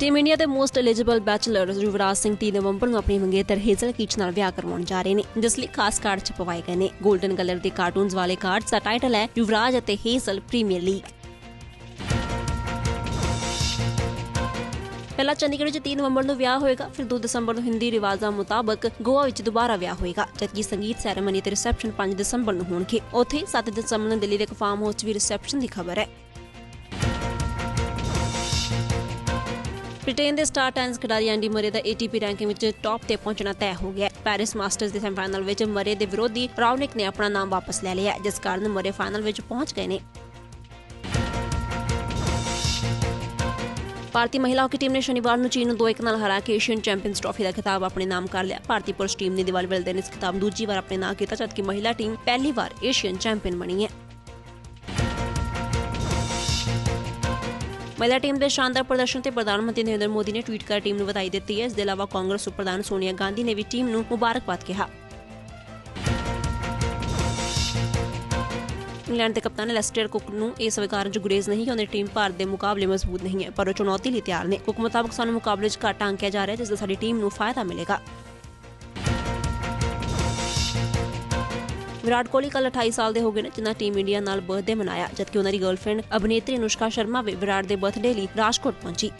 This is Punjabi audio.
ਟੀਮ ਇੰਡੀਆ ਦੇ most eligible bachelor Yuvraj Singh 3 ਨਵੰਬਰ ਨੂੰ ਆਪਣੀ ਮੰਗੇਤਰ ਹੇਜ਼ਲ ਕੀਚ ਨਾਲ ਵਿਆਹ ਕਰਵਾਉਣ ਜਾ ਰਹੇ ਨੇ, ਜਿਸ ਲਈ ਖਾਸ ਕਾਰਡ ਛਪਵਾਏ ਗਏ ਨੇ। 골ਡਨ ਕਲਰ ਦੇ ਕਾਰਟੂਨਸ ਵਾਲੇ ਕਾਰਡਸ ਦਾ ਟਾਈਟਲ ਹੈ ਯੁਵਰਾਜ ਅਤੇ ਹੇਜ਼ਲ ਪ੍ਰੀਮੀਅਰ ਲੀਗ ਪਹਿਲਾਂ ਚੰਡੀਗੜ੍ਹ 'ਚ 3 ਨਵੰਬਰ ਨੂੰ ਵਿਆਹ ਹੋਏਗਾ, ਫਿਰ 2 ਦਸੰਬਰ ਨੂੰ ਹਿੰਦੀ ਰਿਵਾਜ਼ਾਂ ਮੁਤਾਬਕ ਗੋਆ ਵਿੱਚ ਦੁਬਾਰਾ ਵਿਆਹ ਹੋਏਗਾ, ਜਦਕਿ ਸੰਗੀਤ ਸੈਰੇਮਨੀ ਤੇ ਰਿਸੈਪਸ਼ਨ 5 ਦਸੰਬਰ ਨੂੰ ਹੋਣਗੇ। ਉੱਥੇ 7 ਦਸੰਬਰ ਨੂੰ ਦਿੱਲੀ ਦੇ ਇੱਕ ਫਾਰਮ ਹਾਊਸ 'ਚ ਵੀ ਰਿਸੈਪਸ਼ਨ ਦੀ ਖਬਰ ਹੈ। ਬ੍ਰਿਟੇਨ ਦੇ ਸਟਾਰ ਟੈਨਿਸ ਖਿਡਾਰੀ ਐਂਡੀ ਮਰੇ ਦਾ ATP ਰੈਂਕਿੰਗ ਵਿੱਚ ਟੌਪ ਤੇ ਪਹੁੰਚਣਾ ਤੈਅ ਹੋ ਗਿਆ ਹੈ। ਪੈਰਿਸ ਮਾਸਟਰਸ ਦੇ ਸੈਮੀਫਾਈਨਲ ਵਿੱਚ ਮਰੇ ਦੇ ਵਿਰੋਧੀ ਰਾਉਨਿਕ ਨੇ ਆਪਣਾ ਨਾਮ ਵਾਪਸ ਲੈ ਲਿਆ ਜਿਸ ਕਾਰਨ ਮਰੇ ਫਾਈਨਲ ਵਿੱਚ ਪਹੁੰਚ ਗਏ ਨੇ। ਭਾਰਤੀ ਮਹਿਲਾ ਹਾਕੀ ਟੀਮ ਨੇ ਸ਼ਨੀਵਾਰ ਨੂੰ ਚੀਨ ਨੂੰ 2-1 ਨਾਲ ਹਰਾ ਕੇ ਏਸ਼ੀਅਨ ਚੈਂਪੀਅਨਸ ਟਰਾਫੀ ਦਾ ਖਿਤਾਬ ਆਪਣੇ ਨਾਮ ਕਰ ਲਿਆ। ਭਾਰਤੀ ਪੁਰਸ਼ ਟੀਮ ਨੇ ਦੀਵਾਲੀ ਵੇਲੇ ਦਿਨ ਇਸ ਖਿਤਾਬ ਨੂੰ ਦੂਜੀ ਵਾਰ ਆਪਣੇ ਨਾਂ ਕੀਤਾ, ਜਦਕਿ ਮਹਿਲਾ ਟੀਮ ਪਹਿਲੀ ਵਾਰ ਏਸ਼ੀਅਨ ਚੈਂਪੀਅਨ ਬਣੀ ਹੈ। ਮਹਿਲਾ ਟੀਮ ਦੇ ਸ਼ਾਨਦਾਰ ਪ੍ਰਦਰਸ਼ਨ ਤੇ ਪ੍ਰਧਾਨ ਮੰਤਰੀ ਨਰਿੰਦਰ ਮੋਦੀ ਨੇ ਟਵੀਟ ਕਰ ਟੀਮ ਨੂੰ ਵਧਾਈ ਦਿੱਤੀ ਹੈ। ਇਸ ਦੇ ਇਲਾਵਾ ਕਾਂਗਰਸ ਉਪ ਪ੍ਰਧਾਨ ਸੋਨੀਆ ਗਾਂਧੀ ਨੇ ਵੀ ਟੀਮ ਨੂੰ ਮੁਬਾਰਕਬਾਦ ਕਿਹਾ। ਇੰਗਲੈਂਡ ਦੇ ਕਪਤਾਨ ਲੈਸਟਰ ਕੁੱਕ ਨੂੰ ਇਹ ਸਵੀਕਾਰਨ ਚ ਗੁਰੇਜ਼ ਨਹੀਂ ਕਿ ਉਹਨਾਂ ਦੀ ਟੀਮ ਭਾਰਤ ਦੇ ਮੁਕਾਬਲੇ ਮਜ਼ਬੂਤ ਨਹੀਂ ਹੈ, ਪਰ ਉਹ ਚੁਣੌਤੀ ਲਈ ਤਿਆਰ ਨੇ। ਕੁੱਕ ਮੁਤਾਬਕ ਸਾਨੂੰ ਮੁਕਾਬਲੇ 'ਚ ਘੱਟ ਅੰਕਿਆ ਜਾ ਰਿਹਾ ਹੈ, ਜਿਸ ਦਾ ਸਾਡੀ ਟੀਮ ਨੂੰ ਫਾਇਦਾ ਮਿਲੇਗਾ। ਵਿਰਾਟ ਕੋਹਲੀ ਕੱਲ 28 ਸਾਲ ਦੇ ਹੋ ਗਏ ਨੇ, ਜਿਨ੍ਹਾਂ ਟੀਮ ਇੰਡੀਆ ਨਾਲ ਬਰਥਡੇ ਮਨਾਇਆ, ਜਦਕਿ ਉਹਨਾਂ ਦੀ ਗਰਲਫ੍ਰੈਂਡ ਅਭਿਨੇਤਰੀ ਅਨੁਸ਼ਕਾ ਸ਼ਰਮਾ ਵੀ ਵਿਰਾਟ ਦੇ ਬਰਥਡੇ ਲਈ ਰਾਜਕੋਟ ਪਹੁੰਚੀ।